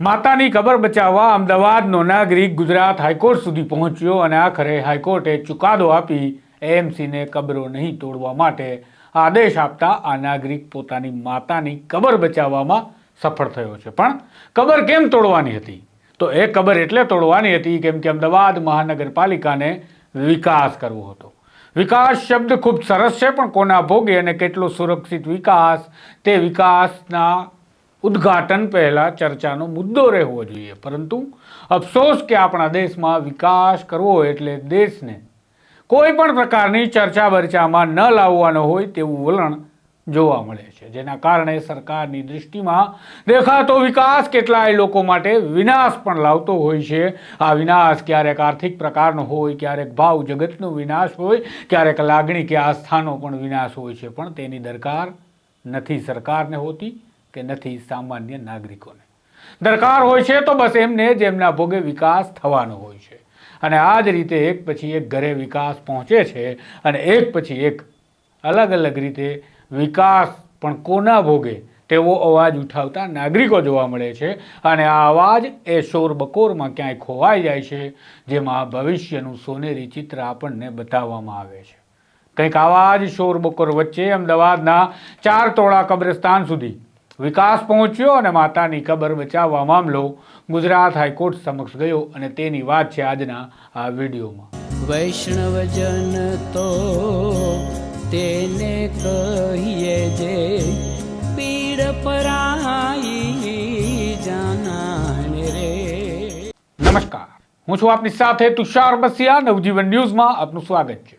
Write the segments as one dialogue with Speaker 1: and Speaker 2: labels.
Speaker 1: માતાની ખબર બચાવવા અમદાવાદનો નાગરિક ગુજરાત હાઈકોર્ટ સુધી પહોંચ્યો અને આખરે હાઈકોર્ટે ચુકાદો આપી એએમસીને કબરો નહીં તોડવા માટે આદેશ આપતા આ નાગરિક પોતાની માતાની કબર બચાવવામાં સફળ થયો છે. પણ કબર કેમ તોડવાની હતી? તો એ કબર એટલે તોડવાની હતી કેમ કે અમદાવાદ મહાનગરપાલિકાને વિકાસ કરવો હતો. વિકાસ શબ્દ ખૂબ સરસ છે, પણ કોના ભોગે અને કેટલો સુરક્ષિત વિકાસ? તે વિકાસના ઉદ્ઘાટન પહેલાં ચર્ચાનો મુદ્દો રહેવો જોઈએ. પરંતુ અફસોસ કે આપણા દેશમાં વિકાસ કરવો એટલે દેશને કોઈ પણ પ્રકારની ચર્ચા બર્ચામાં ન લાવવાનો હોય તેવું વલણ જોવા મળે છે. જેના કારણે સરકારની દૃષ્ટિમાં દેખાતો વિકાસ કેટલાય લોકો માટે વિનાશ પણ લાવતો હોય છે. આ વિનાશ ક્યારેક આર્થિક પ્રકારનો હોય, ક્યારેક ભાવ જગતનો વિનાશ હોય, ક્યારેક લાગણી કે આસ્થાનો પણ વિનાશ હોય છે. પણ તેની દરકાર નથી સરકારને હોતી. કે નથી સામાન્ય નાગરિકોને. દરકાર હોય છે તો બસ એમને જેમના ભોગે વિકાસ થવાનો હોય છે. અને આ જ રીતે એક પછી એક ઘરે વિકાસ પહોંચે છે અને એક પછી એક અલગ અલગ રીતે વિકાસ પણ કોના ભોગે તેવો અવાજ ઉઠાવતા નાગરિકો જોવા મળે છે અને આ અવાજ એ શોર બકોરમાં ક્યાંય ખોવાઈ જાય છે જેમાં ભવિષ્યનું સોનેરી ચિત્ર આપણને બતાવવામાં આવે છે. કંઈક આવા જ શોર બકોર વચ્ચે અમદાવાદના ચાર તોળા કબ્રસ્તાન સુધી વિકાસ પહોંચ્યો અને માતાની કબર બચાવવા મામલો ગુજરાત હાઈકોર્ટ સમક્ષ ગયો અને તેની વાત છે આજના આ વિડીયોમાં.
Speaker 2: વૈષ્ણવજન તો તેને કહીએ જે પીડ પરાઈ જાનાને રે.
Speaker 1: નમસ્કાર. હું છું આપની સાથે તુષાર બસિયા. નવજીવન ન્યૂઝમાં આપનું સ્વાગત છે.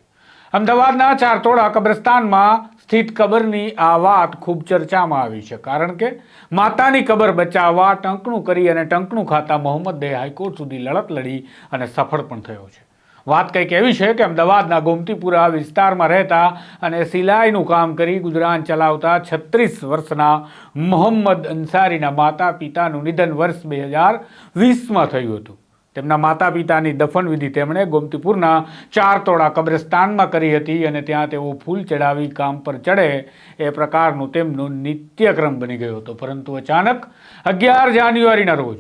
Speaker 1: અમદાવાદના ચારતોડા કબ્રસ્તાનમાં સ્થિત કબરની આ વાત ખૂબ ચર્ચામાં આવી છે. કારણ કે માતાની કબર બચાવવા ટંકણું કરી અને ટંકણું ખાતા મોહમ્મદ દે હાઈકોર્ટ સુધી લડત લડી અને સફળ પણ થયો છે. વાત કંઈક એવી છે કે અમદાવાદના ગોમતીપુરા વિસ્તારમાં રહેતા અને સિલાઈનું કામ કરી ગુજરાન ચલાવતા છત્રીસ વર્ષના મોહમ્મદ અંસારીના માતા પિતાનું નિધન વર્ષ બે હજાર વીસમાં થયું હતું. તેમના માતા પિતાની દફન વિધિ તેમણે ગોમતીપુરના ચાર તોડા કબ્રસ્તાનમાં કરી હતી અને ત્યાં તેઓ ફૂલ ચડાવી કામ પર ચડે એ પ્રકારનું તેમનો નિત્યક્રમ બની ગયો હતો. પરંતુ અચાનક અગિયાર જાન્યુઆરીના રોજ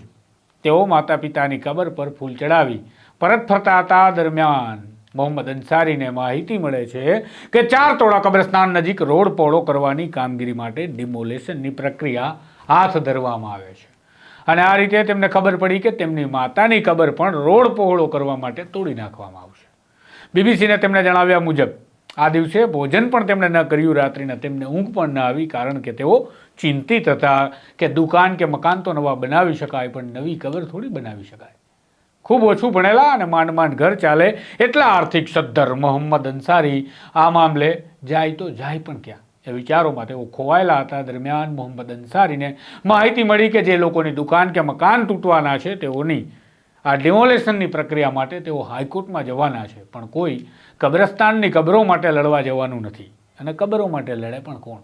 Speaker 1: તેઓ માતા પિતાની કબર પર ફૂલ ચડાવી પરત ફરતા હતા. દરમિયાન મોહમ્મદ અંસારીને માહિતી મળે છે કે ચાર તોડા કબ્રસ્તાન નજીક રોડ પહોળો કરવાની કામગીરી માટે ડિમોલેશનની પ્રક્રિયા હાથ ધરવામાં આવે છે. અને આ રીતે તેમને ખબર પડી કે તેમની માતાની કબર પણ રોડ પહોળો કરવા માટે તોડી નાખવામાં આવશે. બીબીસીને તેમણે જણાવ્યા મુજબ, આ દિવસે ભોજન પણ તેમણે ન કર્યું, રાત્રિના તેમને ઊંઘ પણ ન આવી કારણ કે તેઓ ચિંતિત હતા કે દુકાન કે મકાન તો નવા બનાવી શકાય, પણ નવી કબર થોડી બનાવી શકાય. ખૂબ ઓછું ભણેલા અને માંડ માંડ ઘર ચાલે એટલા આર્થિક સદ્ધર મોહમ્મદ અંસારી આ મામલે જાય તો જાય પણ ક્યાં? એ વિચારોમાં તેઓ ખોવાયેલા હતા. દરમિયાન મોહમ્મદ અંસારીને માહિતી મળી કે જે લોકોની દુકાન કે મકાન તૂટવાના છે તેઓની આ ડિમોલેશનની પ્રક્રિયા માટે તેઓ હાઈકોર્ટમાં જવાના છે. પણ કોઈ કબ્રસ્તાનની કબરો માટે લડવા જવાનું નથી. અને કબરો માટે લડે પણ કોણ?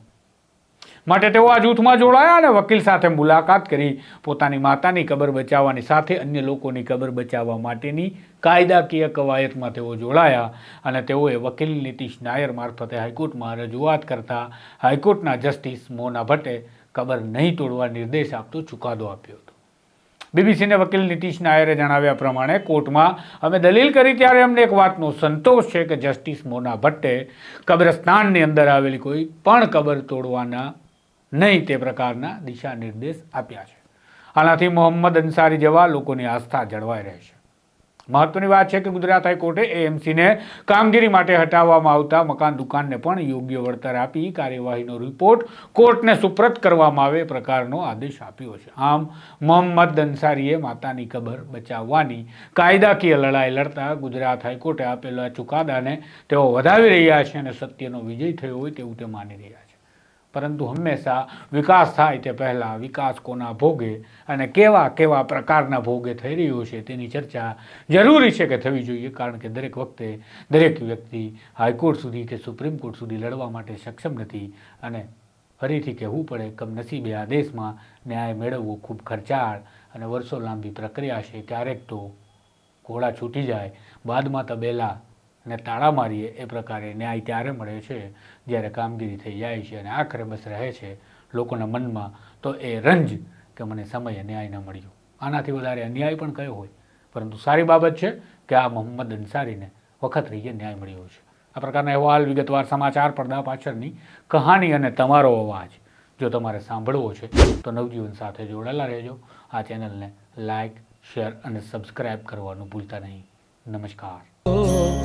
Speaker 1: માટે તેઓ આ જૂથમાં જોડાયા અને વકીલ સાથે મુલાકાત કરી. પોતાની માતાની કબર બચાવવાની સાથે અન્ય લોકોની કબર બચાવવા માટેની કાયદાકીય કવાયતમાં તેઓ જોડાયા અને તેઓએ વકીલ નીતિશ નાયર મારફતે હાઈકોર્ટમાં રજૂઆત કરતા હાઈકોર્ટના જસ્ટિસ મોના ભટ્ટે કબર નહીં તોડવા નિર્દેશ આપતો ચુકાદો આપ્યો હતો. બીબીસીને વકીલ નીતિશ નાયરે જણાવ્યા પ્રમાણે કોર્ટમાં અમે દલીલ કરી ત્યારે અમને એક વાતનો સંતોષ છે કે જસ્ટિસ મોના ભટ્ટે કબ્રસ્તાનની અંદર આવેલી કોઈ પણ કબર તોડવાના નહીં તે પ્રકારના દિશા નિર્દેશ આપ્યા છે. આનાથી મોહમ્મદ અંસારી જેવા લોકોની આસ્થા જળવાઈ રહેશે મહત્વની વાત છે કે ગુજરાત હાઈકોર્ટે એએમસીને કામગીરી માટે હટાવવામાં આવતા મકાન દુકાનને પણ યોગ્ય વળતર આપી કાર્યવાહીનો રિપોર્ટ કોર્ટને સુપ્રત કરવામાં આવે પ્રકારનો આદેશ આપ્યો છે. આમ, મોહમ્મદ અંસારીએ માતાની કબર બચાવવાની કાયદાકીય લડાઈ લડતા ગુજરાત હાઈકોર્ટે આપેલા ચુકાદાને તેઓ વધાવી રહ્યા છે અને સત્યનો વિજય થયો હોય તેવું તે માની રહ્યા છે. પરંતુ હંમેશા વિકાસ થાય તે પહેલાં વિકાસ કોના ભોગે અને કેવા કેવા પ્રકારના ભોગે થઈ રહ્યો છે તેની ચર્ચા જરૂરી છે કે થવી જોઈએ, કારણ કે દરેક વખતે દરેક વ્યક્તિ હાઈકોર્ટ સુધી કે સુપ્રીમ કોર્ટ સુધી લડવા માટે સક્ષમ નથી અને ફરીથી કહેવું પડે, કમનસીબે આ દેશમાં ન્યાય મેળવવો ખૂબ ખર્ચાળ અને વર્ષો લાંબી પ્રક્રિયા છે. ક્યારેક તો ઘોડા છૂટી જાય, બાદમાં તબેલા અને તાળા મારીએ એ પ્રકારે ન્યાય ત્યારે મળે છે જ્યારે કામગીરી થઈ જાય છે અને આખરે બસ રહે છે લોકોના મનમાં. તો એ રંજ કે મને સમયે ન્યાય ન મળ્યો. આનાથી વધારે અન્યાય પણ કયો હોય? પરંતુ સારી બાબત છે કે આ મોહમ્મદ અંસારીને વખત રહીએ ન્યાય મળ્યો છે. આ પ્રકારના અહેવાલ વિગતવાર સમાચાર પડદા પાછળની કહાની અને તમારો અવાજ. જો તમારે સાંભળવો છે, તો નવજીવન સાથે જોડાયેલા રહેજો. આ ચેનલને લાઇક શેર અને સબસ્ક્રાઈબ કરવાનું ભૂલતા નહીં. નમસ્કાર.